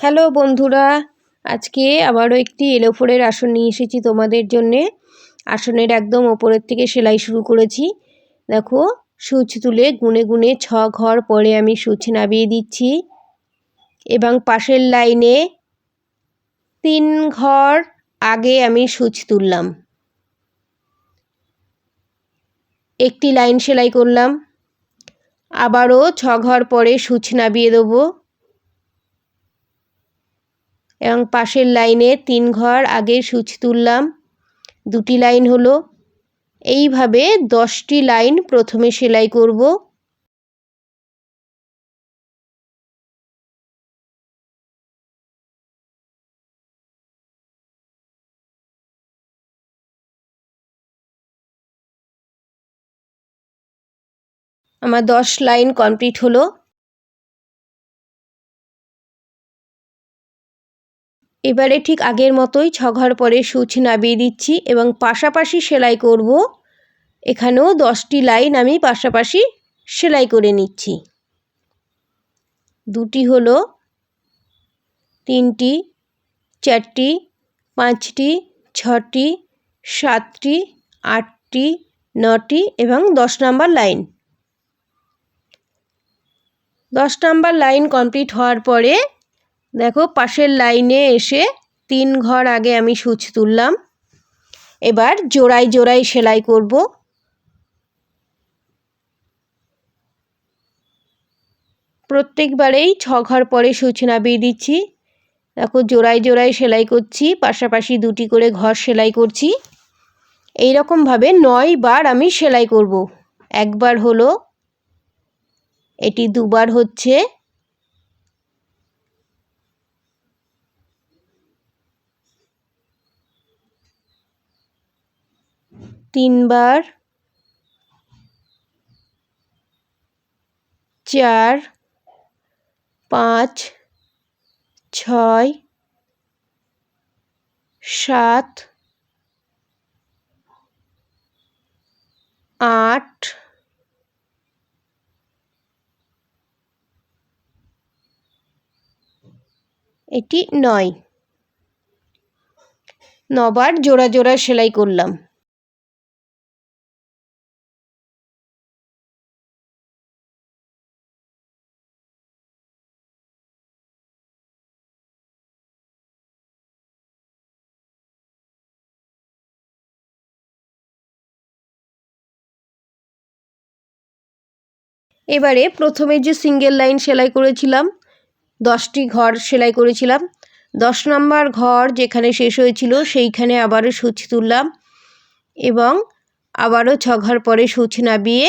Hello বন্ধুরা, আজকে আবারও একটি এলোফোরের আসন নিয়ে এসেছি তোমাদের জন্যে। আসনের একদম ওপরের থেকে সেলাই শুরু করেছি। দেখো, সুচ তুলে গুনে গুনে ছ ঘর পরে আমি সুচ নামিয়ে দিচ্ছি। এবং পাশের লাইনে তিন ঘর আগে আমি সুচ তুললাম। একটি লাইন সেলাই করলাম। আবারও ছ ঘর পরে সুচ নামিয়ে দেবো। এবং পাশের লাইনে তিন ঘর আগে সুচ তুললাম। দুটি লাইন হলো, এইভাবে দশটি লাইন প্রথমে সেলাই করব। আমার দশ লাইন কমপ্লিট হলো। এবারে ঠিক আগের মতোই ছ ঘর পরে সুচ নামিয়ে দিচ্ছি এবং পাশাপাশি সেলাই করব। এখানেও দশটি লাইন আমি পাশাপাশি সেলাই করে নিচ্ছি। দুটি হলো, তিনটি, চারটি, পাঁচটি, ছটি, সাতটি, আটটি, নটি এবং দশ নাম্বার লাইন। দশ নাম্বার লাইন কমপ্লিট হওয়ার পরে দেখো, পাশের লাইনে এসে তিন ঘর আগে আমি সুচ তুললাম। এবার জোড়ায় জোড়ায় সেলাই করব। প্রত্যেকবারেই ছ ঘর পরে সুচ নামিয়ে দিচ্ছি। দেখো, জোড়ায় জোড়ায় সেলাই করছি, পাশাপাশি দুটি করে ঘর সেলাই করছি। এই রকমভাবে নয় বার আমি সেলাই করব। একবার হলো, এটি দুবার হচ্ছে তিনবার চার পাঁচ ছয় সাত আট এটি নয়। নবার জোড়া জোড়া সেলাই করলাম। এবারে প্রথমে যে সিঙ্গেল লাইন সেলাই করেছিলাম, দশটি ঘর সেলাই করেছিলাম, দশ নম্বর ঘর যেখানে শেষ হয়েছিল সেইখানে আবারও সূচ তুললাম এবং আবারও ছ ঘর পরে সূচ নাবিয়ে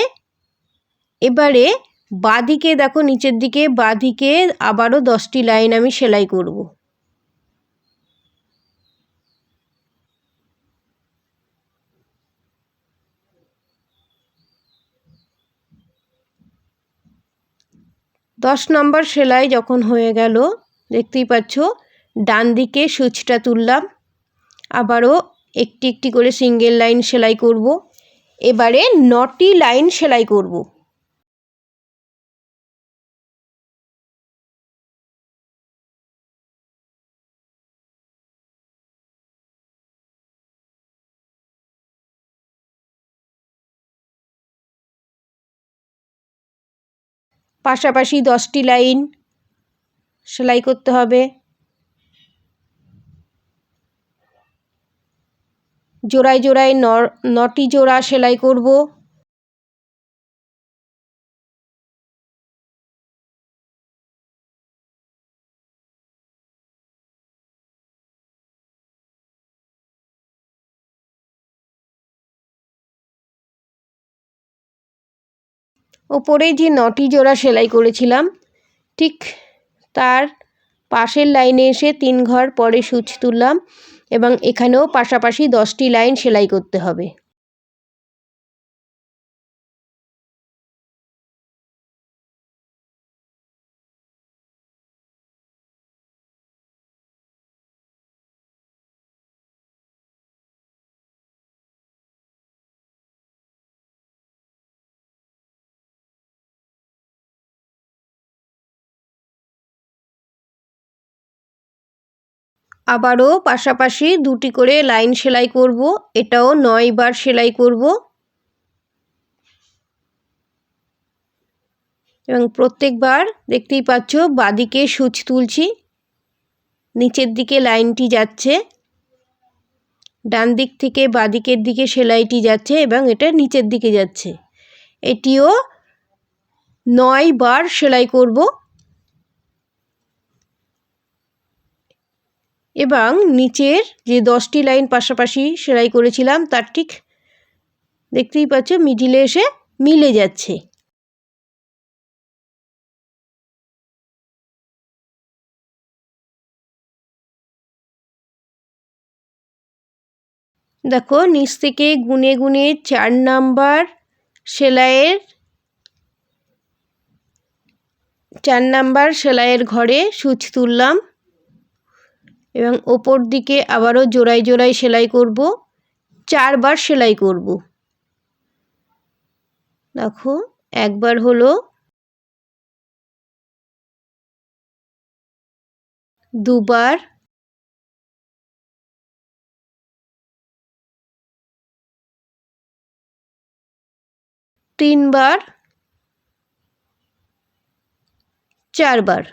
এবারে বাদিকে দেখো, নিচের দিকে বাদিকে আবারও দশটি লাইন আমি সেলাই করব। দশ নম্বর সেলাই যখন হয়ে গেল, দেখতেই পাচ্ছ, ডান দিকে সুচটা তুললাম। আবারও একটি একটি করে সিঙ্গেল লাইন সেলাই করব। এবারে নটি লাইন সেলাই করব। পাশাপাশি দশটি লাইন সেলাই করতে হবে। জোড়ায় জোড়ায় নটি জোড়া সেলাই করব। ওপরে যে নটি জোড়া সেলাই করেছিলাম, ঠিক তার পাশের লাইনে এসে তিন ঘর পরে সুচ তুললাম এবং এখানেও পাশাপাশি দশটি লাইন সেলাই করতে হবে। আবারও পাশাপাশি দুটি করে লাইন সেলাই করব। এটাও নয় বার সেলাই করব। এবং প্রত্যেকবার দেখতেই পাচ্ছ, বাদিকে সুচ তুলছি। নিচের দিকে লাইনটি যাচ্ছে। ডান দিক থেকে বাদিকের দিকে সেলাইটি যাচ্ছে এবং এটা নিচের দিকে যাচ্ছে। এটিও নয় বার সেলাই করব। এবং নিচের যে দশটি লাইন পাশাপাশি সেলাই করেছিলাম, তার ঠিক দেখতেই পাচ্ছ মিডিলে এসে মিলে যাচ্ছে। দেখো নিচ থেকে গুনে গুনে চার নাম্বার সেলাইয়ের, চার নাম্বার সেলাইয়ের ঘরে সুচ তুললাম। এবং ওপর দিকে আবারও জোড়ায় জোড়ায় সেলাই করব। চারবার সেলাই করব। দেখো, একবার হলো দুবার তিনবার চারবার।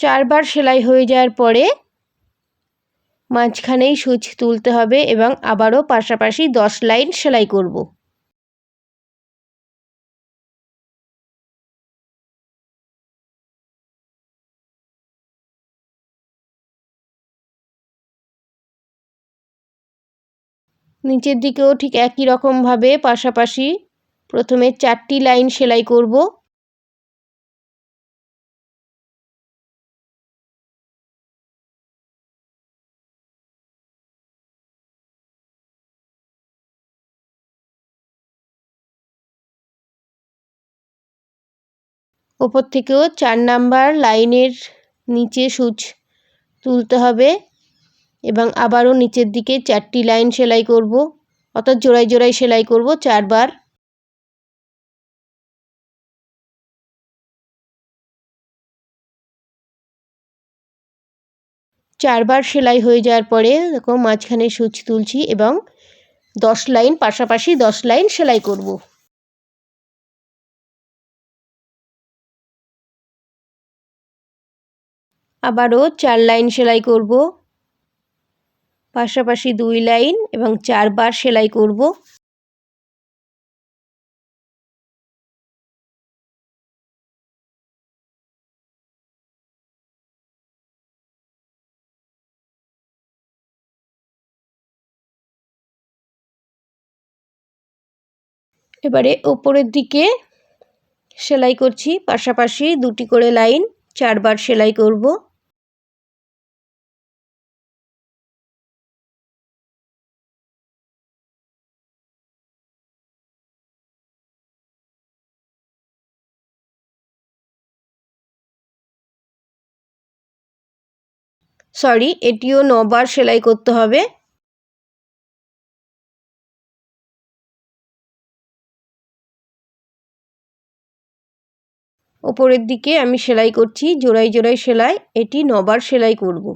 চারবার সেলাই হয়ে যাওয়ার পরে মাঝখানেই সুচ তুলতে হবে এবং আবারও পাশাপাশি দশ লাইন সেলাই করব। নিচের দিকেও ঠিক একই রকমভাবে পাশাপাশি প্রথমে চারটি লাইন সেলাই করব। ওপর থেকেও চার নাম্বার লাইনের নিচে সুচ তুলতে হবে এবং আবারও নিচের দিকে চারটি লাইন সেলাই করব, অর্থাৎ জোড়ায় জোড়ায় সেলাই করব চারবার। চারবার সেলাই হয়ে যাওয়ার পরে দেখো মাঝখানে সুচ তুলছি এবং দশ লাইন, পাশাপাশি দশ লাইন সেলাই করব। আবারও চার লাইন সেলাই করব। পাশাপাশি দুই লাইন এবং চারবার সেলাই করব। এবারে ওপরের দিকে সেলাই করছি, পাশাপাশি দুটি করে লাইন চারবার সেলাই করব। সরি এটিও নবার সেলাই করতে হবে। ওপরের দিকে আমি সেলাই করছি জোড়াই জোড়াই সেলাই, এটি নবার সেলাই করব।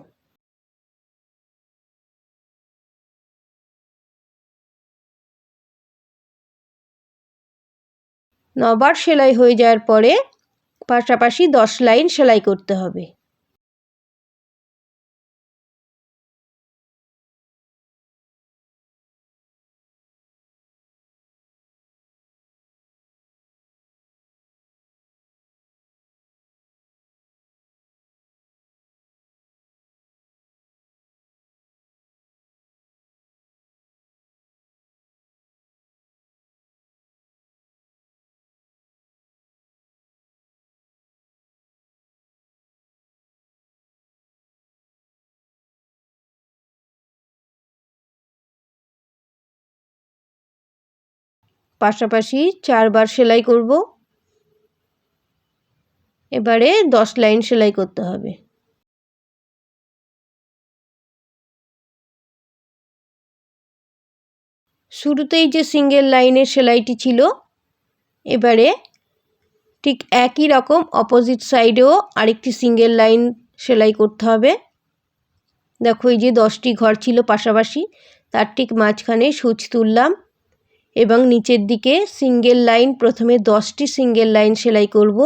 নবার সেলাই হয়ে যাওয়ার পরে পাশাপাশি দশ লাইন সেলাই করতে হবে। পাশাপাশি চারবার সেলাই করব। এবারে দশ লাইন সেলাই করতে হবে। শুরুতেই যে সিঙ্গেল লাইনের সেলাইটি ছিল, এবারে ঠিক একই রকম অপোজিট সাইডেও আরেকটি সিঙ্গেল লাইন সেলাই করতে হবে। দেখো এই যে দশটি ঘর ছিল পাশাপাশি, তার ঠিক মাঝখানে সুচ তুললাম। এবং নিচের দিকে সিঙ্গেল লাইন প্রথমে দশটি সিঙ্গেল লাইন সেলাই করব।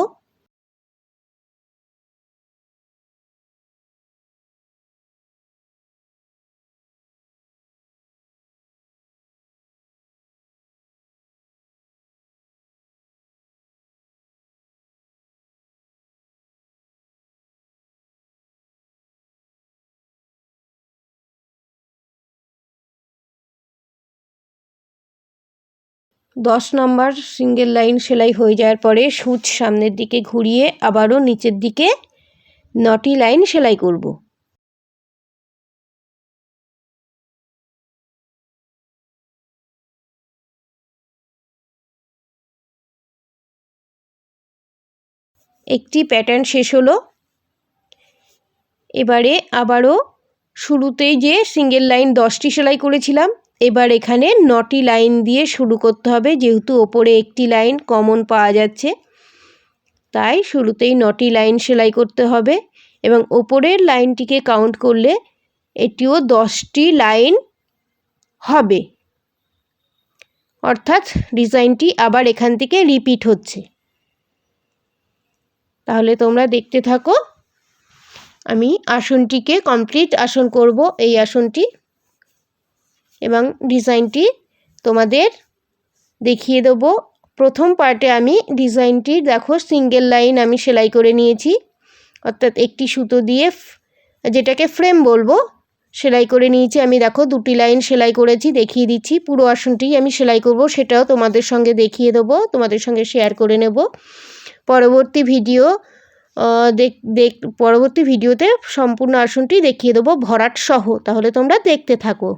দশ নম্বর সিঙ্গেল লাইন সেলাই হয়ে যাওয়ার পরে সুচ সামনের দিকে ঘুরিয়ে আবারও নিচের দিকে নটি লাইন সেলাই করব। একটি প্যাটার্ন শেষ হলো। এবারে আবারও শুরুতেই যে সিঙ্গেল লাইন দশটি সেলাই করেছিলাম এবার এখানে নটি লাইন দিয়ে শুরু করতে হবে, যেহেতু ওপরে একটি লাইন কমন পাওয়া যাচ্ছে। তাই শুরুতেই নটি লাইন সেলাই করতে হবে এবং ওপরের লাইনটিকে কাউন্ট করলে এটিও দশটি লাইন হবে। অর্থাৎ ডিজাইনটি আবার এখান থেকে রিপিট হচ্ছে। তাহলে তোমরা দেখতে থাকো, আমি আসনটিকে কমপ্লিট আসন করব, এই আসনটি এবং ডিজাইনটি তোমাদের দেখিয়ে দেবো। প্রথম পার্টে আমি ডিজাইনটি, দেখো, সিঙ্গেল লাইন আমি সেলাই করে নিয়েছি। অর্থাৎ একটি সুতো দিয়ে যেটাকে ফ্রেম বলব, সেলাই করে নিয়েছি। আমি, দেখো, দুটি লাইন সেলাই করেছি, দেখিয়ে দিচ্ছি। পুরো আসনটি আমি সেলাই করব, সেটাও তোমাদের সঙ্গে দেখিয়ে দেবো, তোমাদের সঙ্গে শেয়ার করে নেব। পরবর্তী ভিডিও দেখ, পরবর্তী ভিডিওতে সম্পূর্ণ আসনটি দেখিয়ে দেবো ভরাট সহ, তাহলে তোমরা দেখতে থাকো।